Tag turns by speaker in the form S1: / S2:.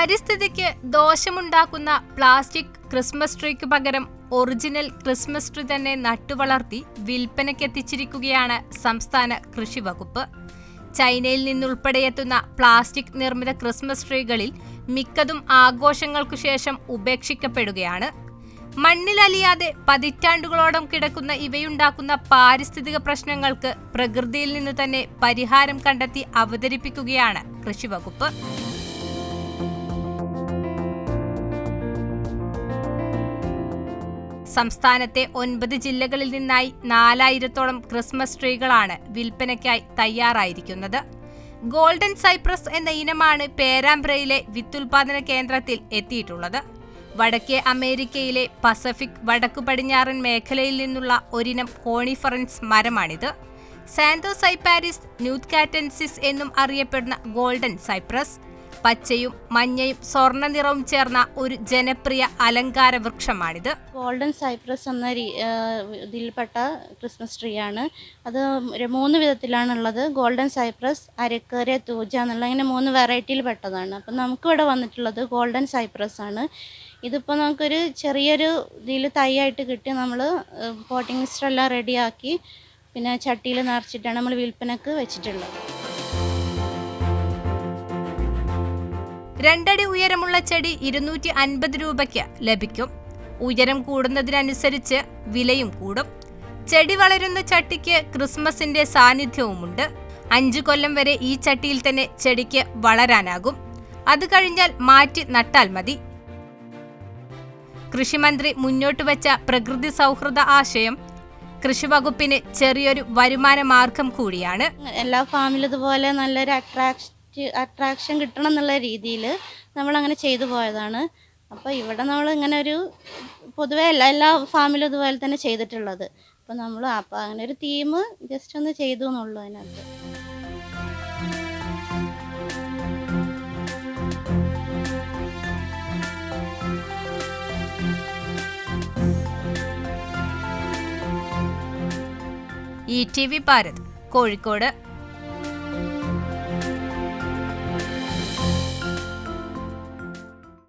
S1: പരിസ്ഥിതിക്ക് ദോഷമുണ്ടാക്കുന്ന plastic Christmas ട്രീക്ക് പകരം original Christmas tree തന്നെ നട്ടുവളർത്തി വിൽപ്പനയ്ക്കെത്തിച്ചിരിക്കുകയാണ് സംസ്ഥാന കൃഷി വകുപ്പ്. ചൈനയിൽ നിന്നുൾപ്പെടെയെത്തുന്ന പ്ലാസ്റ്റിക് നിർമ്മിത ക്രിസ്മസ് ട്രീകളിൽ മിക്കതും ആഘോഷങ്ങൾക്കു ശേഷം ഉപേക്ഷിക്കപ്പെടുകയാണ്. മണ്ണിലലിയാതെ പതിറ്റാണ്ടുകളോളം കിടക്കുന്ന ഇവയുണ്ടാക്കുന്ന പാരിസ്ഥിതിക പ്രശ്നങ്ങൾക്ക് പ്രകൃതിയിൽ നിന്ന് തന്നെ പരിഹാരം കണ്ടെത്തി അവതരിപ്പിക്കുകയാണ് കൃഷിവകുപ്പ് സംസ്ഥാനത്തെ ഒൻപത് ജില്ലകളിൽ നിന്നായി നാലായിരത്തോളം ക്രിസ്മസ് ട്രീകളാണ് വിൽപ്പനയ്ക്കായി തയ്യാറായിരിക്കുന്നത്. ഗോൾഡൻ സൈപ്രസ് എന്ന ഇനമാണ് പേരാമ്പ്രയിലെ വിത്തുൽപാദന കേന്ദ്രത്തിൽ എത്തിയിട്ടുള്ളത്. വടക്കേ അമേരിക്കയിലെ പസഫിക് വടക്കു പടിഞ്ഞാറൻ മേഖലയിൽ നിന്നുള്ള ഒരിനം കോണിഫറൻസ് മരമാണിത്. സാന്തോ സൈപ്പാരിസ് ന്യൂത്ത് കാറ്റൻസിസ് എന്നും അറിയപ്പെടുന്ന ഗോൾഡൻ സൈപ്രസ് പച്ചയും മഞ്ഞയും സ്വർണ നിറവും ചേർന്ന ഒരു ജനപ്രിയ അലങ്കാര വൃക്ഷമാണിത്.
S2: ഗോൾഡൻ സൈപ്രസ് എന്ന ഇതിൽപ്പെട്ട ക്രിസ്മസ് ട്രീ ആണ്. അത് മൂന്ന് വിധത്തിലാണുള്ളത്. ഗോൾഡൻ സൈപ്രസ് അരക്കേറിയ തൂജ എന്നുള്ള ഇങ്ങനെ മൂന്ന് വെറൈറ്റിയിൽ പെട്ടതാണ്. അപ്പം നമുക്കിവിടെ വന്നിട്ടുള്ളത് ഗോൾഡൻ സൈപ്രസ് ആണ്. ഇതിപ്പോൾ നമുക്കൊരു ചെറിയൊരു ഇതിൽ തൈയായിട്ട് കിട്ടി. നമ്മൾ പോട്ടിംഗ് മിസ്റ്റർ എല്ലാം റെഡിയാക്കി പിന്നെ ചട്ടിയിൽ നിറച്ചിട്ടാണ് നമ്മൾ വിൽപ്പനക്ക് വെച്ചിട്ടുള്ളത്.
S1: രണ്ടടി ഉയരമുള്ള ചെടി ഇരുന്നൂറ്റി അൻപത് രൂപയ്ക്ക് ലഭിക്കും. ഉയരം കൂടുന്നതിനനുസരിച്ച് വിലയും കൂടും. ചെടി വളരുന്ന ചട്ടിക്ക് ക്രിസ്മസിന്റെ സാന്നിധ്യവുമുണ്ട്. അഞ്ചു കൊല്ലം വരെ ഈ ചട്ടിയിൽ തന്നെ ചെടിക്ക് വളരാനാകും. അത് കഴിഞ്ഞാൽ മാറ്റി നട്ടാൽ മതി. കൃഷിമന്ത്രി മുന്നോട്ട് വെച്ച പ്രകൃതി സൗഹൃദ ആശയം കൃഷിവകുപ്പിന് ചെറിയൊരു വരുമാന മാർഗം കൂടിയാണ്.
S2: എല്ലാ ഫാമിലും ഇതുപോലെ നല്ലൊരു അട്രാക്ഷൻ അട്രാക്ഷൻ കിട്ടണം എന്നുള്ള രീതിയിൽ നമ്മളങ്ങനെ ചെയ്തു പോയതാണ്. അപ്പോൾ ഇവിടെ നമ്മൾ ഇങ്ങനെ ഒരു പൊതുവേ എല്ലാ എല്ലാ ഫാമിലും ഇതുപോലെ തന്നെ ചെയ്തിട്ടുള്ളത്. അപ്പോൾ നമ്മൾ അപ്പോൾ അങ്ങനെ ഒരു തീം ജസ്റ്റ് ഒന്ന് ചെയ്തു എന്നുള്ളൂ അതിനകത്ത്.
S1: E T V Bharat Kozhikode